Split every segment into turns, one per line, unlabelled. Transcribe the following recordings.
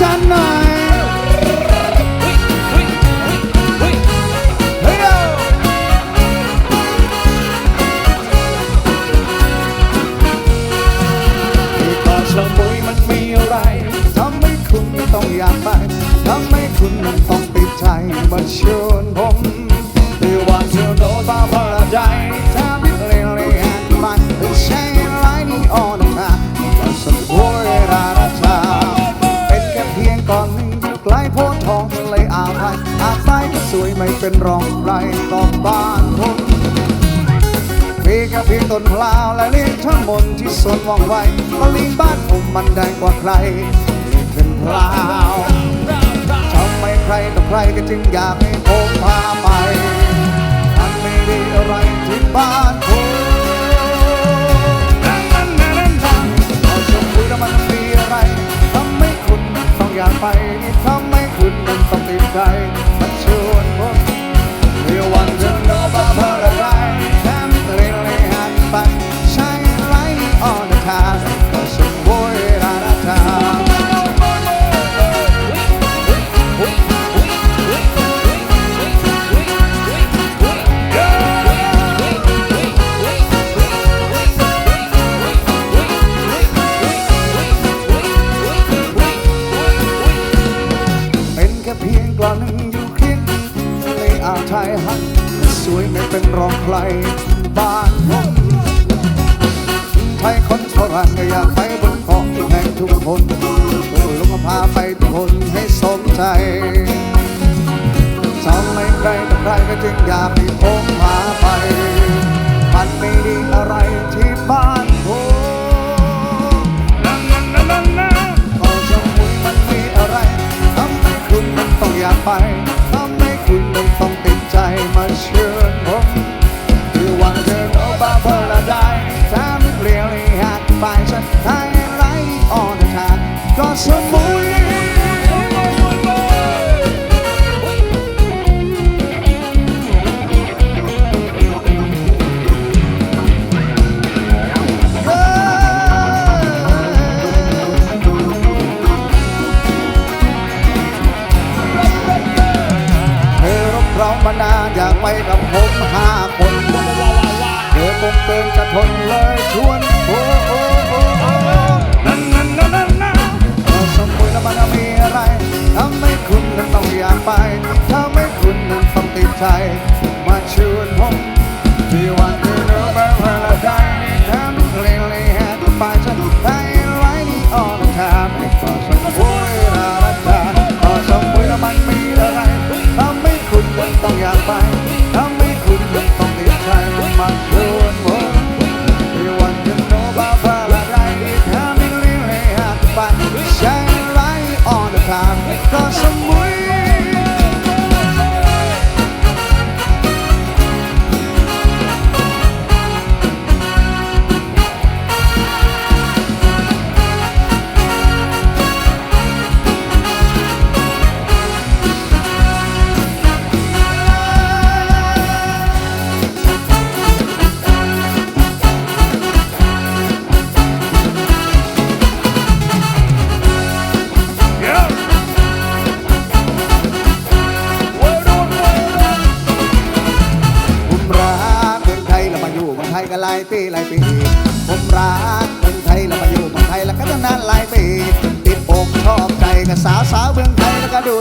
ฉันหน่ ลโพธิ์ทองทะเลอ่าวไทยอาบไปก็สวยไม่เป็นรองไรก็บ้านผมมีแค่เพียงต้นพลาวและลี้ยงทั้งหมดที่สวนว่องไวก็ลิงบ้านผมมันแดงกว่าใครเลี้ยงเป็นพลาวทำไมใครต่อใครก็จึงอยากให้ผมพาไปมันไม่ด้อะไรที่บ้านผมเอาชมคุยแล้วมันมีอะไรทำให้คุณต้องอยากไปันต้องติดใจมันชวนผม ยคนฝรั่งก็อยากไปบนเกาะที่แห่งทุกคนตัวลงมาพาไปทุกคนให้สมใจทำไม่ใครแต่ใครก็จึงอยากให้ผมพาไป มันไม่ดีอะไรที่บ้านผมนั่นนั่นนั่นนั่นนั่นพอสมุยมันมีอะไรทำให้คุณมันต้องอยากไป ทำให้คุณมันต้องติดใจมาเชิญ corazón.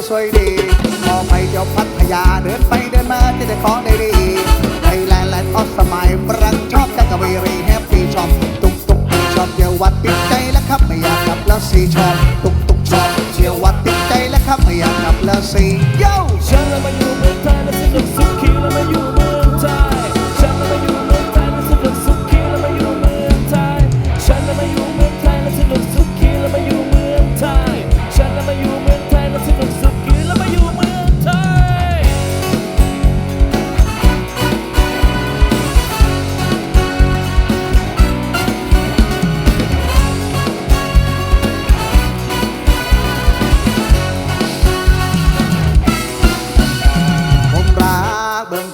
สวยดี พอไปเที่ยวพัทยาเดินไปเดินมาที่ได้ของได้ดีไทยแลนด์แลนด์ออสมัยฝรั่งชอบจักรวีรีแฮปปี้ชอบตุกตุกชอบเที่ยววัดติดใจแล้วครับไม่อยากกลับแล้วสีชอบตุกตุกชอบเที่ยววัดติดใจแล้วครับไม่อยากกลับแล้วสี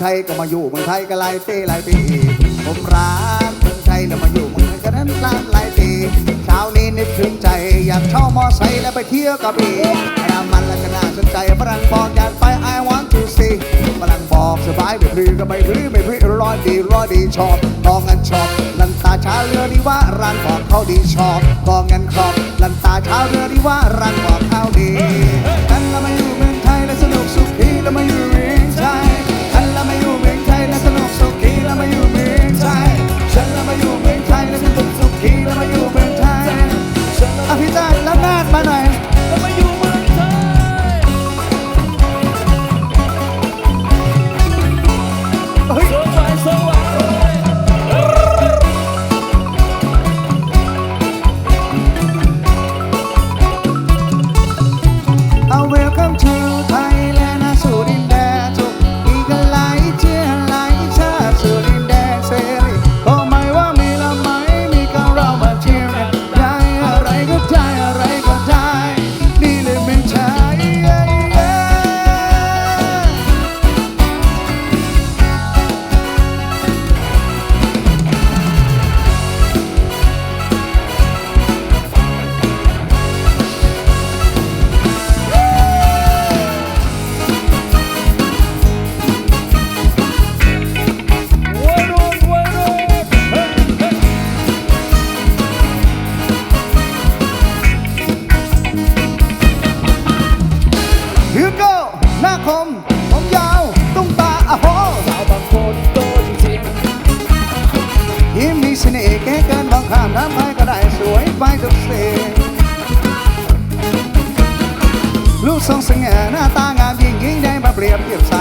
ทยก็มาอยู่เมืองไทยก็
หลายปีหลายปีผมรักเมืองไทยแล้วมาอยู่เมืองไทยก็นั้นหลายหลายปีเช้านี้นิดถึงใจอยากเช่ามอไซค์แล้วไปเที่ยวกับอีน้ำมันแล้วก็น่าสนใจฝรั่งบอกอยากไป I want to see ฝรั่งบอกสบายไม่พลือก็ไม่พลือไม่พลือร้อยดีร้อยดีชอบกองงันชอบลันตาช้าเรือดีว่าร้านบอกเขาดีชอบกองงันครอบลันตาช้าเรือดีว่าร้านบอกเขาดี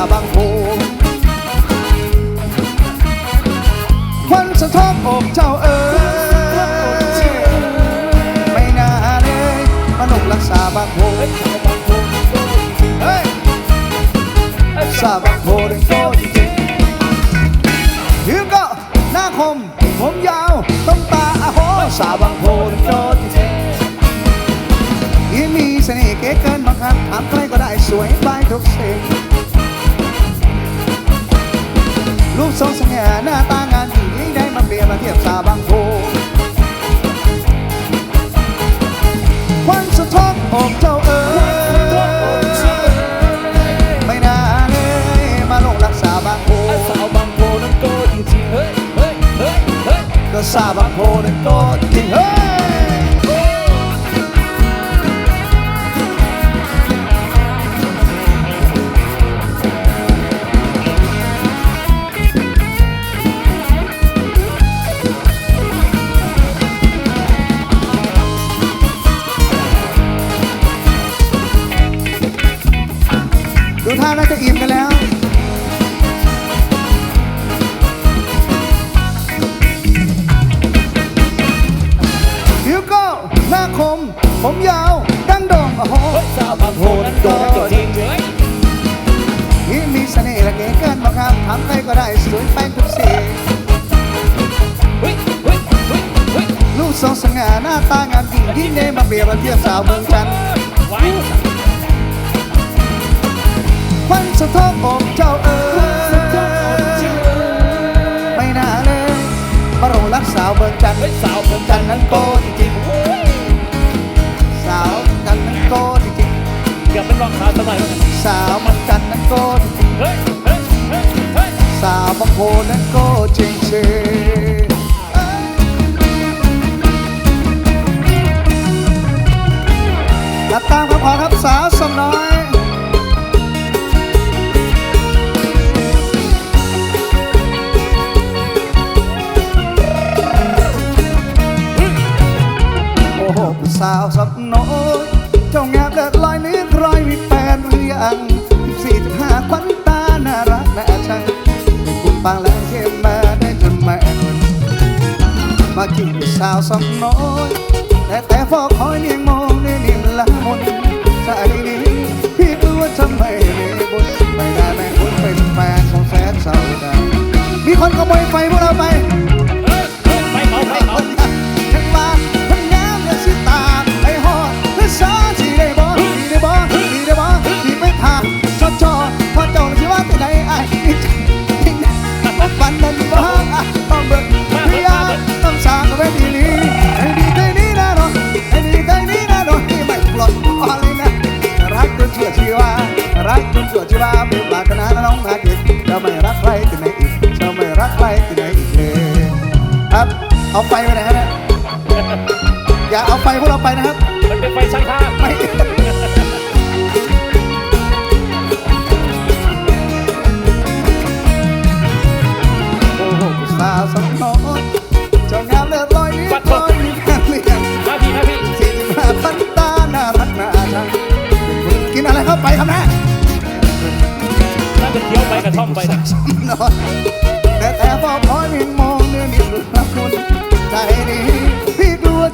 บ
เทีย
บ
สาวบางโพ
ควันสะท้อนอกเจ้าเอ๋ยไม่น่าเลยมาหนุกรักษาบางโพ
เฮ้ยสาวบางคนโตจริง
เฮ้ย
ๆเฮ้ย
สาวบางโพเด็กโตจริงๆยิ้มก็หน้าคม ผมยาวต้องตาอโหสาวบางโพเด็กโตจริงๆยิ้มมีเสน่ห์เก๋เกินบางคำถามใครก็ได้สวยไปทุกสิ่ง ทรงสง่าหน้าตางานที่ยิ่งได้มาเปรียบมาเทียบสาวบางโพควันสะท้อนอกเจ้าเอ๋ยไม่น่าเลยมาหลงรักษาบางโพ
ไอ้สาวบางโพนั้นโตจริงเฮ้ยเฮ้ยเฮ้ยเฮ้ย
ก็สาวบางโพนั่นก็จริงเฮ้ย มาเปรียบมาเทียบสาวเมืองจันทร์
ไว้
ควันสะท้อนอกเจ้าเอ๋ยไม่น่าเลยมาหลงรักสาวเมืองจันทร์
เฮ้ยสาวเมืองจันทร์นั้นโตจริงๆโอ้ย
สาวจันทร์นั้นโกจริง
เกือบเป็นรองเท้าสมัยแล้วกัน
ๆสาวเมืองจันทร์นั้นโกจริง
เฮ้ยเฮ้ยเฮ้ยเฮ้ย
ๆสาวบางโพนั้นโกจริงๆรับ น้อยแต่แต่ฟอกคอยเลี้ยงมองในนิ่มละมุนใจนี้พี่กลัวจะไม่ได้บุญไม่ได้แม่คุณเป็นแฟนของแสนเศร้าดาวมีคนขโมยไฟ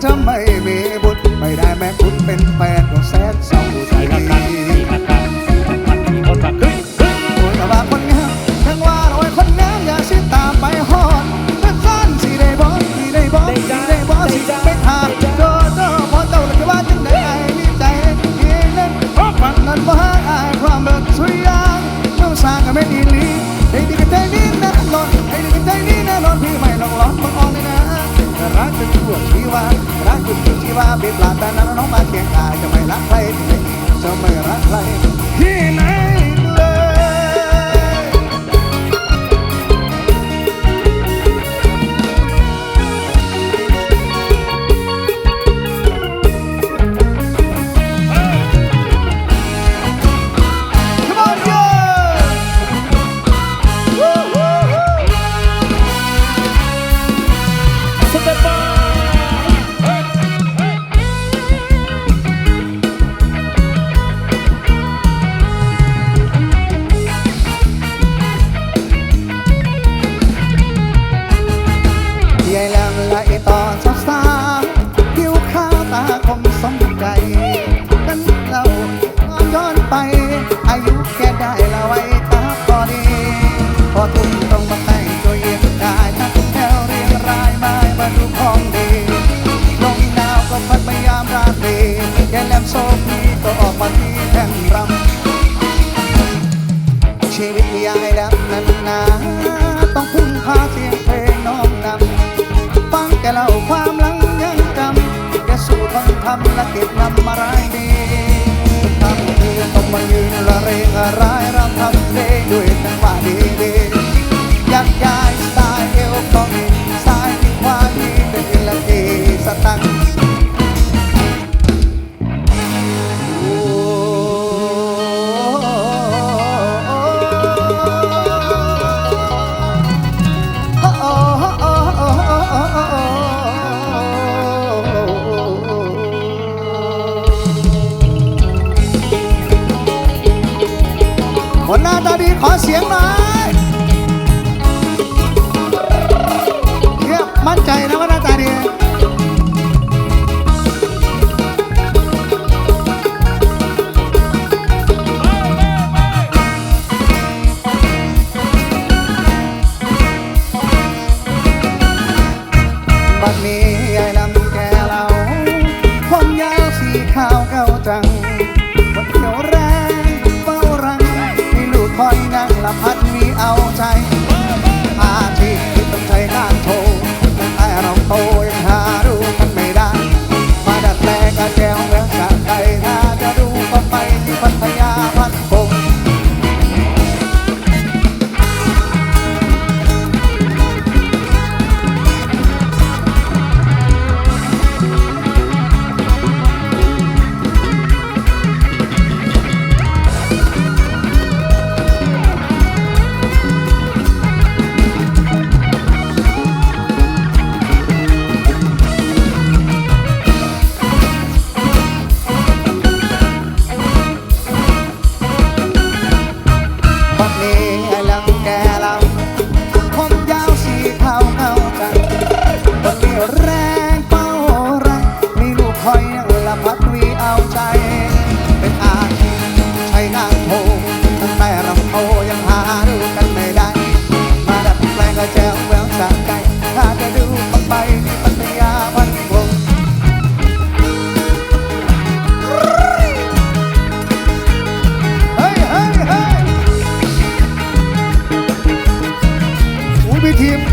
Tamay. มาเคียงกา
ย
จะไม่รั
ก
ใครจะไม่รักใครที่ไหน ล่าความหลังยังจำแกสู้ทนทำและเก็บนำมารายดีทำเธอต้องมายืนละเรงร้ายรำทำเพลงด้วยแต่งว่าดีดียักย้าย คนหน้าตาดีขอเสียงหน่อย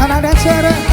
I I that's it.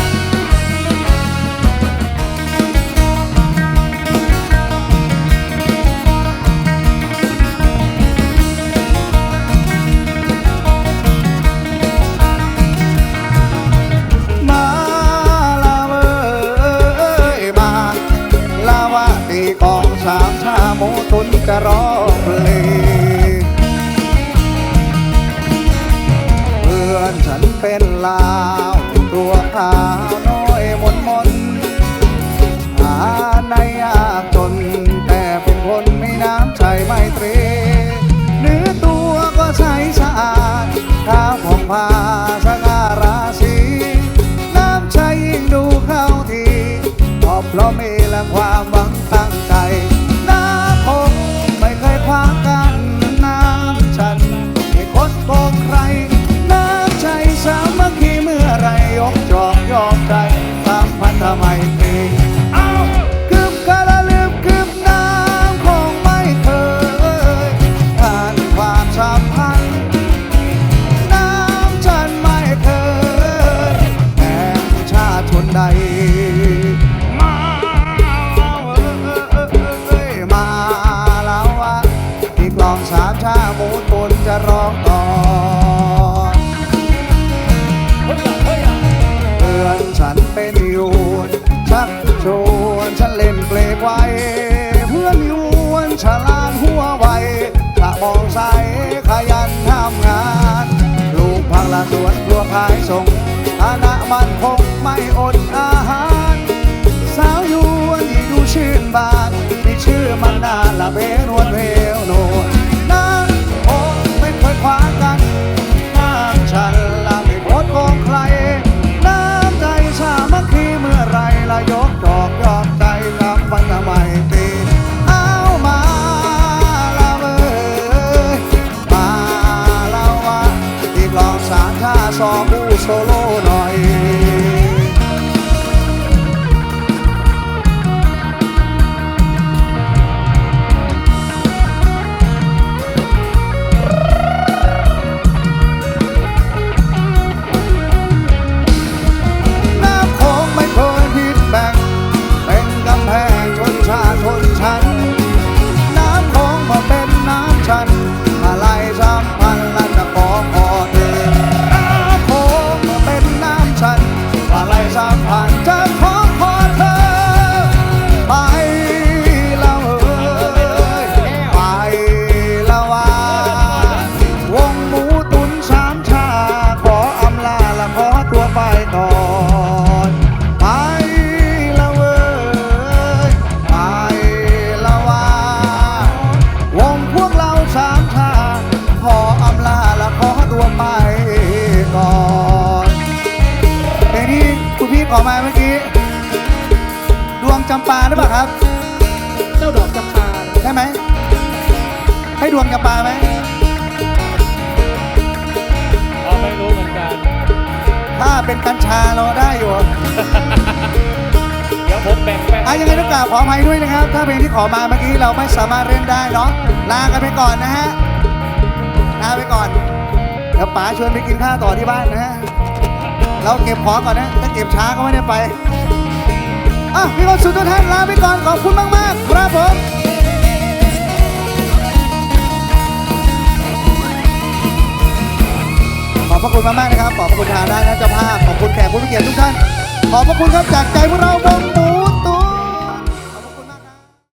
าสง่าราศีน้ำใจยิ่งดูเข้าทีตอบเพราะมีแลงความ วนครัวขายส่งฐานะมันคงไม่อดอาหาร สาวยวนที่ดูชื่นบานมีชื่อมันนานละเบนวนเพว ดวงจำปาไหม
อ๋อไม่รู้เหมือนกัน
ถ้าเป็นกัญชาเราได้อยู่
เดี๋ยวผมแบ่งไป
อะยังไงต้องกราบขออภัยด้วยนะครับ ถ้าเพลงที่ขอมาเมื่อกี้เราไม่สามารถเล่นได้เนาะลากันไปก่อนนะฮะลาไปก่อนเดี๋ยวป๋าชวนไปกินข้าวต่อที่บ้านนะฮะเราเก็บของก่อนนะถ้าเก็บช้าก็ไม่ได้ไปอะมีความสุขทุกท่านลาไปก่อนขอบคุณมากๆครับผม พระคุณมากๆนะครับ ขอบพระคุณทางด้านเจ้าภาพ ขอบคุณแขกผู้มีเกียรติทุกท่าน ขอบพระคุณครับจากใจพวกเราว